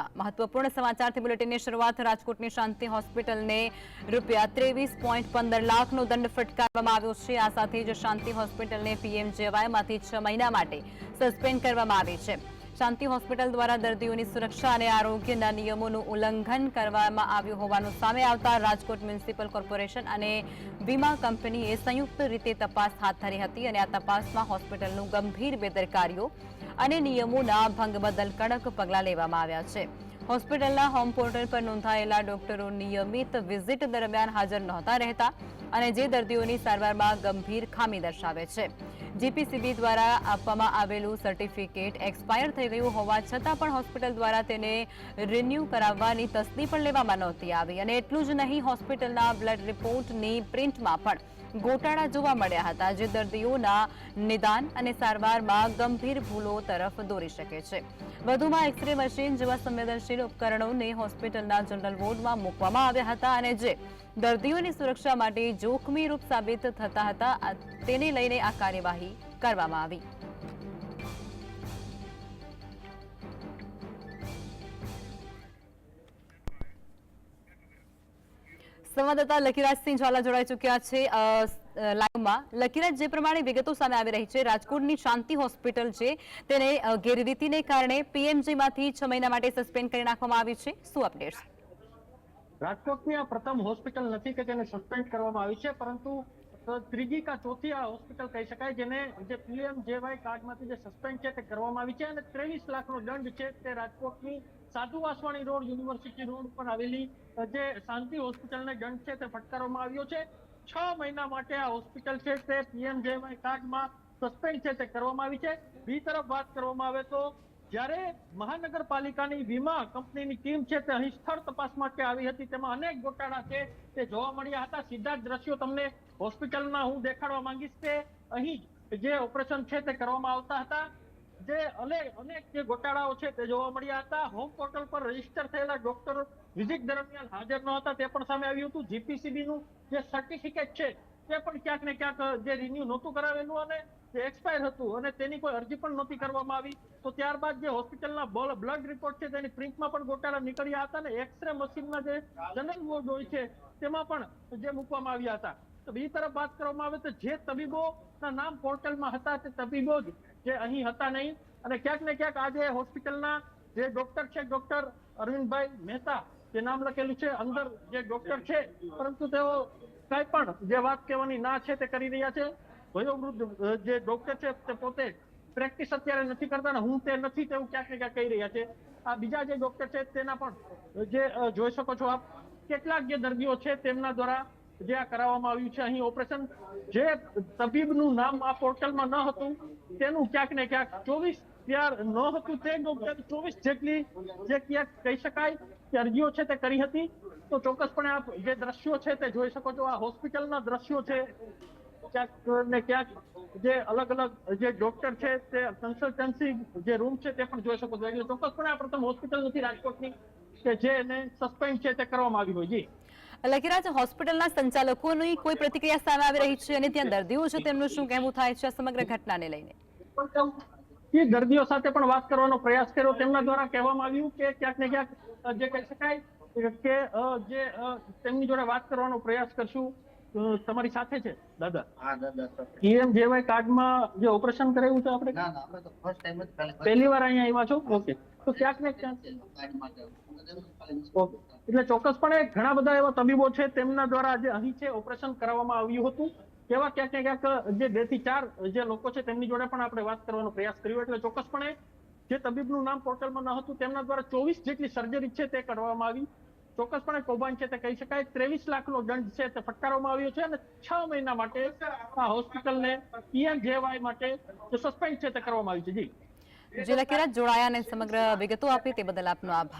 રાજકોટમાં મહત્વપૂર્ણ સમાચારથી બુલેટિનની શરૂઆત રાજકોટની શાંતિ હોસ્પિટલને રૂપિયા ત્રેવીસ પોઈન્ટ પંદર લાખનો દંડ ફટકારવામાં આવ્યો છે. આ સાથે જ શાંતિ હોસ્પિટલને પીએમજેવાયમાંથી છ મહિના માટે સસ્પેન્ડ કરવામાં આવી છે. શાંતિ હોસ્પિટલ દ્વારા દર્દીઓની સુરક્ષા અને આરોગ્યના નિયમોનું ઉલ્લંઘન કરવામાં આવ્યું હોવાનું સામે આવતા રાજકોટ મ્યુનિસિપલ કોર્પોરેશન અને વીમા કંપનીએ સંયુક્ત રીતે તપાસ હાથ ધરી હતી અને આ તપાસમાં હોસ્પિટલનું ગંભીર બેદરકારીઓ અને નિયમોના ભંગ બદલ કડક પગલાં લેવામાં આવ્યા છે. હોસ્પિટલના હોમ પોર્ટલ પર નોંધાયેલા ડોક્ટરો નિયમિત વિઝિટ દરમિયાન હાજર નહોતા રહેતા અને જે દર્દીઓની સારવારમાં ગંભીર ખામી દર્શાવે છે. જીપીસીબી દ્વારા આપવામાં આવેલું સર્ટિફિકેટ એક્સપાયર થઈ ગયું હોવા છતાં પણ હોસ્પિટલ દ્વારા તેને રિન્યૂ કરાવવાની તસ્દી પણ લેવામાં નહોતી આવી અને એટલું જ નહીં, હોસ્પિટલના બ્લડ રિપોર્ટની પ્રિન્ટમાં પણ ગોટાળા જોવા મળ્યા હતા, જે દર્દીઓના નિદાન અને સારવારમાં ગંભીર ભૂલો તરફ દોરી શકે છે. વધુમાં એક્સરે મશીન જેવા સંવેદનશીલ ઉપકરણોને હોસ્પિટલના જનરલ વોર્ડમાં મૂકવામાં આવ્યા હતા અને જે દર્દીઓની સુરક્ષા માટે જોખમી રૂપ સાબિત થતા હતા. તેને લઈને આ કાર્યવાહી કરવામાં આવી. સંવાદદાતા લકીરાજસિંહ ઝાલા જોડાઈ ચૂક્યા છે. લાઈવમાં. લકીરાજ જે પ્રમાણે વિગતો સામે આવી રહી છે, રાજકોટની શાંતિ હોસ્પિટલ છે, તેને ગેરરીતિને કારણે પીએમજીમાંથી છ મહિના માટે સસ્પેન્ડ કરી નાખવામાં આવી છે. શું અપડેટ્સ? રાજકોટની આ પ્રથમ હોસ્પિટલ નથી કે જેને સસ્પેન્ડ કરવામાં આવી છે, પરંતુ ત્રીજી કા ચોથી આ હોસ્પિટલ કહી શકાય, જેને જે પીએમ જેવાય કાર્ડમાંથી જે સસ્પેન્ડ છે તે કરવામાં આવી છે અને ત્રેવીસ લાખનો દંડ છે તે રાજકોટની સાધુ વાસવાણી રોડ, યુનિવર્સિટી રોડ પર આવેલી જે શાંતિ હોસ્પિટલને દંડ છે તે ફટકારવામાં આવ્યો છે. છ મહિના માટે આ હોસ્પિટલ છે તે પીએમ જેવાય કાર્ડમાં સસ્પેન્ડ છે તે કરવામાં આવી છે. બી તરફ વાત કરવામાં આવે તો જ્યારે મહાનગરપાલિકાની વીમા કંપનીની ટીમ છે તે અહીં સ્થળ તપાસ માટે આવી હતી, તેમાં અનેક ગોટાળા છે, તે જોવા મળ્યા હતા. સીધા જ દ્રશ્યો તમને હોસ્પિટલના હું દેખાડવા માંગીશ. કે અહીં જે ઓપરેશન છે તે કરવામાં આવતા હતા. જે અનેક અનેક જે ગોટાળાઓ છે તે જોવા મળ્યા હતા. હોમ પોર્ટલ પર રજિસ્ટર થયેલા ડોક્ટર વિઝિટ દરમિયાન હાજર ન હતા. તે પણ સામે આવ્યું હતું. જીપીસીબી નું જે સર્ટિફિકેટ છે તે પણ ક્યાંક ને ક્યાંક જે રિન્યુ નહોતું કરાવેલું અને જે એક્સપાયર હતું અને તેની કોઈ અરજી પણ નહોતી કરવામાં આવી, તો ત્યારબાદ જે હોસ્પિટલના બ્લડ રિપોર્ટ છે તેની પ્રિન્ટમાં પણ ગોટાળા નીકળ્યા હતા અને એક્સરે મશીનમાં જે જનરલ વોર્ડ હોય છે, તેમાં પણ જે મૂકવામાં આવ્યા હતા. તો બીજી તરફ વાત કરવામાં આવે તો જે તબીબોના નામ પોર્ટલમાં હતા તે તબીબો જ જે અહીં હતા નહીં. અને ક્યાંક ને ક્યાંક આજે હોસ્પિટલના જે ડોક્ટર છે ડોક્ટર અરવિંદભાઈ મહેતા જે નામ લખેલું છે, અંદર જે ડોક્ટર છે, પરંતુ તેઓ કઈ પણ જે વાત કહેવાની ના છે તે કરી રહ્યા છે. વયોવૃદ્ધ જે ડોક્ટર છે તે પોતે પ્રેક્ટિસ અત્યારે નથી કરતા ને હું તે નથી તેવું ક્યાંક ને ક્યાંક કહી રહ્યા છે. આ બીજા જે ડોક્ટર છે તેના પણ જે જોઈ શકો છો આપ, કેટલાક જે દર્દીઓ છે તેમના દ્વારા જે આ કરાવવામાં આવ્યું છે. અહીં ઓપરેશન જે તબીબનું નામ આ પોર્ટલમાં ન હતું, તેનું ક્યાંક ને ક્યાંક ચોવીસ ત્યાર ન હતું તે ડોક્ટર ચોવીસ જેટલી જે ક્યાંક કહી શકાય કે અરજીઓ છે તે કરી હતી. તો ચોક્કસપણે આપ જે દ્રશ્યો છે તે જોઈ શકો છો. આ હોસ્પિટલના દ્રશ્યો છે. ક્યાંક ને ક્યાંક જે અલગ અલગ જે ડોક્ટર છે તે કન્સલ્ટન્સી જે રૂમ છે તે પણ જોઈ શકો છો. એટલે ચોક્કસપણે આ પ્રથમ હોસ્પિટલ નથી રાજકોટની કે જેને સસ્પેન્ડ છે તે કરવામાં આવી હોય. જી. લખીરાજ હોસ્પિટલના સંચાલકોની કોઈ પ્રતિક્રિયા સામે આવી રહી છે અને ત્યાં દર્દીઓ છે તેમનું શું કહેવું થાય છે આ સમગ્ર ઘટનાને લઈને? એ દર્દીઓ સાથે પણ વાત કરવાનો પ્રયાસ કર્યો. તેમના દ્વારા કહેવામાં આવ્યું કે ક્યાંક ને ક્યાંક જે કહી શકાય કે જે તેમની જોડે વાત કરવાનો પ્રયાસ કરશું તમારી સાથે છે? દાદા. હા દાદા પીએમ જેવાય કાર્ડમાં જે ઓપરેશન કરાવ્યું છે આપણે? ના ના અમે તો ફર્સ્ટ ટાઈમ જ પહેલી વાર. અહીંયા આવ્યા છો? ઓકે. તો ક્યાંક ને ક્યાંક ઓકે. એટલે ચોક્કસપણે ઘણા બધા એવા તબીબો છે તેમના દ્વારા જે અહીં છે ઓપરેશન કરવામાં આવ્યું હતું. તેવા ક્યાંક ને ક્યાંક, જે બેથી ચાર જે લોકો છે તેમની જોડે પણ આપણે વાત કરવાનો પ્રયાસ કર્યો. એટલે ચોક્કસપણે જે તબીબનું નામ પોર્ટલમાં ન હતું, તેમના દ્વારા ચોવીસ જેટલી સર્જરી છે તે કરવામાં આવી. ચોક્કસપણે કૌભાંડ છે તે કહી શકાય. ત્રેવીસ લાખનો દંડ છે તે ફટકારવામાં આવ્યો છે અને છ મહિના માટે આ હોસ્પિટલને પીએમજેવાય માટે સસ્પેન્ડ છે તે કરવામાં આવ્યું છે. જી. જે. લકીરાજ જોડાયા અને સમગ્ર વિગતો આપી તે બદલ આપનો આભાર.